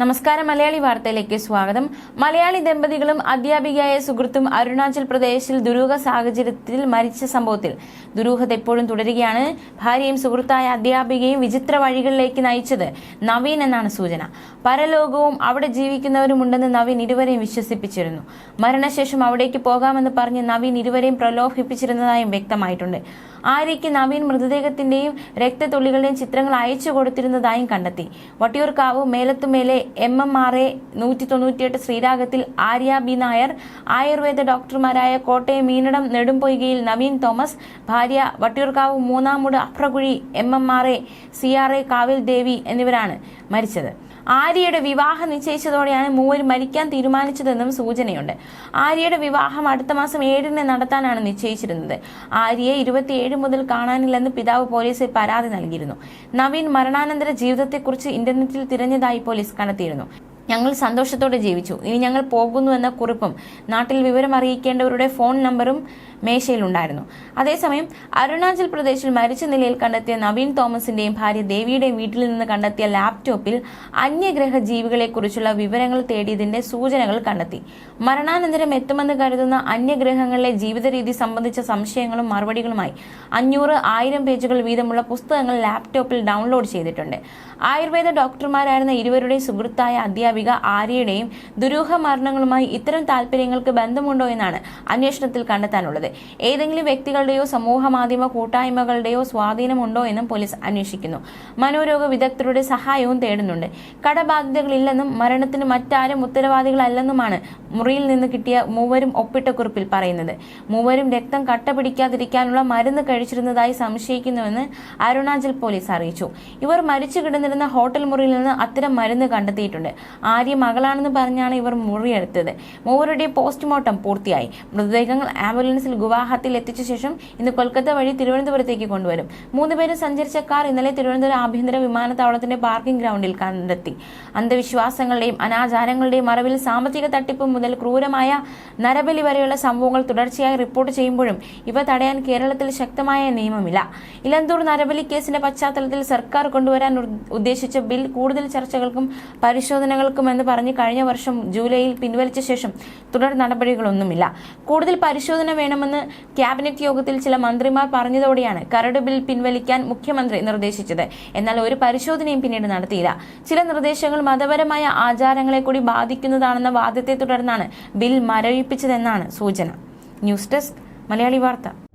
നമസ്കാരം മലയാളി വാർത്തയിലേക്ക് സ്വാഗതം. മലയാളി ദമ്പതികളും അധ്യാപികയായ സുഹൃത്തും അരുണാചൽ പ്രദേശിൽ ദുരൂഹ സാഹചര്യത്തിൽ മരിച്ച സംഭവത്തിൽ ദുരൂഹത എപ്പോഴും തുടരുകയാണ്. ഭാര്യയും സുഹൃത്തായ അധ്യാപികയും വിചിത്ര വഴികളിലേക്ക് നയിച്ചത് നവീൻ എന്നാണ് സൂചന. പരലോകവും അവിടെ ജീവിക്കുന്നവരുമുണ്ടെന്ന് നവീൻ ഇരുവരെയും വിശ്വസിപ്പിച്ചിരുന്നു. മരണശേഷം അവിടേക്ക് പോകാമെന്ന് പറഞ്ഞ് നവീൻ ഇരുവരെയും പ്രലോഭിപ്പിച്ചിരുന്നതായും വ്യക്തമായിട്ടുണ്ട്. ആര്യയ്ക്ക് നവീൻ മൃതദേഹത്തിന്റെയും രക്തത്തുള്ളികളുടെയും ചിത്രങ്ങൾ അയച്ചു കൊടുത്തിരുന്നതായും കണ്ടെത്തി. Vattiyoorkavu Melathumele M M R A നൂറ്റി തൊണ്ണൂറ്റിയെട്ട് ശ്രീരാഗത്തിൽ ആര്യ ബി നായർ ആയുർവേദ ഡോക്ടർമാരായ കോട്ടയം മീനടം നെടുംപൊയ്കയിൽ നവീൻ തോമസ് ഭാര്യ Vattiyoorkavu Moonnamoodu Afrakuzhi M M R A C R A കാവിൽ ദേവി എന്നിവരാണ് മരിച്ചത്. ആര്യയുടെ വിവാഹം നിശ്ചയിച്ചതോടെയാണ് മൂവർ മരിക്കാൻ തീരുമാനിച്ചതെന്നും സൂചനയുണ്ട്. ആര്യയുടെ വിവാഹം അടുത്ത മാസം ഏഴിന് നടത്താനാണ് നിശ്ചയിച്ചിരുന്നത്. ആര്യയെ ഇരുപത്തിയേഴ് മുതൽ കാണാനില്ലെന്ന് പിതാവ് പോലീസിൽ പരാതി നൽകിയിരുന്നു. നവീൻ മരണാനന്തര ജീവിതത്തെക്കുറിച്ച് ഇന്റർനെറ്റിൽ തിരഞ്ഞതായി പോലീസ് കണ്ടെത്തിയിരുന്നു. ഞങ്ങൾ സന്തോഷത്തോടെ ജീവിച്ചു. ഇനി ഞങ്ങൾ പോകുന്നു എന്ന കുറിപ്പും നാട്ടിൽ വിവരം അറിയിക്കേണ്ടവരുടെ ഫോൺ നമ്പറും മേശയിലുണ്ടായിരുന്നു. അതേസമയം അരുണാചൽ പ്രദേശിൽ മരിച്ച നിലയിൽ കണ്ടെത്തിയ നവീൻ തോമസിന്റെയും ഭാര്യ ദേവിയുടെയും വീട്ടിൽ നിന്ന് കണ്ടെത്തിയ ലാപ്ടോപ്പിൽ അന്യഗ്രഹ ജീവികളെക്കുറിച്ചുള്ള വിവരങ്ങൾ തേടിയതിന്റെ സൂചനകൾ കണ്ടെത്തി. മരണാനന്തരം എത്തുമെന്ന് കരുതുന്ന അന്യഗ്രഹങ്ങളിലെ ജീവിതരീതി സംബന്ധിച്ച സംശയങ്ങളും മറുപടികളുമായി അഞ്ഞൂറ് ആയിരം പേജുകൾ വീതമുള്ള പുസ്തകങ്ങൾ ലാപ്ടോപ്പിൽ ഡൗൺലോഡ് ചെയ്തിട്ടുണ്ട്. ആയുർവേദ ഡോക്ടർമാരായിരുന്ന ഇരുവരുടെയും സുഹൃത്തായ അധ്യാപിക ആര്യയുടെയും ദുരൂഹ മരണങ്ങളുമായി ഇത്തരം താല്പര്യങ്ങൾക്ക് ബന്ധമുണ്ടോ എന്നാണ് അന്വേഷണത്തിൽ കണ്ടെത്താനുള്ളത്. ഏതെങ്കിലും വ്യക്തികളുടെയോ സമൂഹ മാധ്യമ കൂട്ടായ്മകളുടെയോ സ്വാധീനമുണ്ടോ എന്നും പോലീസ് അന്വേഷിക്കുന്നു. മനോരോഗ വിദഗ്ധരുടെ സഹായവും തേടുന്നുണ്ട്. കടബാധ്യതകളില്ലെന്നും മരണത്തിന് മറ്റാരും ഉത്തരവാദികളല്ലെന്നുമാണ് മുറിയിൽ നിന്ന് കിട്ടിയ മൂവരും ഒപ്പിട്ട കുറിപ്പിൽ പറയുന്നത്. മൂവരും രക്തം കട്ട പിടിക്കാതിരിക്കാനുള്ള മരുന്ന് കഴിച്ചിരുന്നതായി സംശയിക്കുന്നുവെന്ന് അരുണാചൽ പോലീസ് അറിയിച്ചു. ഇവർ മരിച്ചു കിടന്നിരുന്ന ഹോട്ടൽ മുറിയിൽ നിന്ന് അത്തരം മരുന്ന് കണ്ടെത്തിയിട്ടുണ്ട്. ആര്യ മകളാണെന്ന് പറഞ്ഞാണ് ഇവർ മുറിയെടുത്തത്. മൂവരുടെ പോസ്റ്റ്മോർട്ടം പൂർത്തിയായി. മൃതദേഹങ്ങൾ ആംബുലൻസിൽ ഗുവാഹത്തിയിൽ എത്തിച്ച ശേഷം ഇന്ന് കൊൽക്കത്ത വഴി തിരുവനന്തപുരത്തേക്ക് കൊണ്ടുവരും. മൂന്നുപേരും സഞ്ചരിച്ച കാർ ഇന്നലെ തിരുവനന്തപുരം ആഭ്യന്തര വിമാനത്താവളത്തിന്റെ പാർക്കിംഗ് ഗ്രൗണ്ടിൽ കണ്ടെത്തി. അന്ധവിശ്വാസങ്ങളുടെയും അനാചാരങ്ങളുടെയും മറവിൽ സാമ്പത്തിക തട്ടിപ്പ് മുതൽ ക്രൂരമായ നരബലി വരെയുള്ള സംഭവങ്ങൾ തുടർച്ചയായി റിപ്പോർട്ട് ചെയ്യുമ്പോഴും ഇവ തടയാൻ കേരളത്തിൽ ശക്തമായ നിയമമില്ല. ഇലന്തൂർ നരബലി കേസിന്റെ പശ്ചാത്തലത്തിൽ സർക്കാർ കൊണ്ടുവരാൻ ഉദ്ദേശിച്ച ബിൽ കൂടുതൽ ചർച്ചകൾക്കും പരിശോധനകൾക്കും എന്ന് പറഞ്ഞ് കഴിഞ്ഞ വർഷം ജൂലൈയിൽ പിൻവലിച്ച ശേഷം തുടർ നടപടികളൊന്നുമില്ല. കൂടുതൽ പരിശോധന വേണമെന്ന് ക്യാബിനറ്റ് യോഗത്തിൽ ചില മന്ത്രിമാർ പറഞ്ഞതോടെയാണ് കരട് ബിൽ പിൻവലിക്കാൻ മുഖ്യമന്ത്രി നിർദ്ദേശിച്ചത്. എന്നാൽ ഒരു പരിശോധനയും പിന്നീട് നടത്തിയില്ല. ചില നിർദ്ദേശങ്ങൾ മതപരമായ ആചാരങ്ങളെ കൂടി ബാധിക്കുന്നതാണെന്ന വാദത്തെ തുടർന്നാണ് ബിൽ മരവിപ്പിച്ചതെന്നാണ് സൂചന. ന്യൂസ് ഡെസ്ക് മലയാളി വാർത്ത.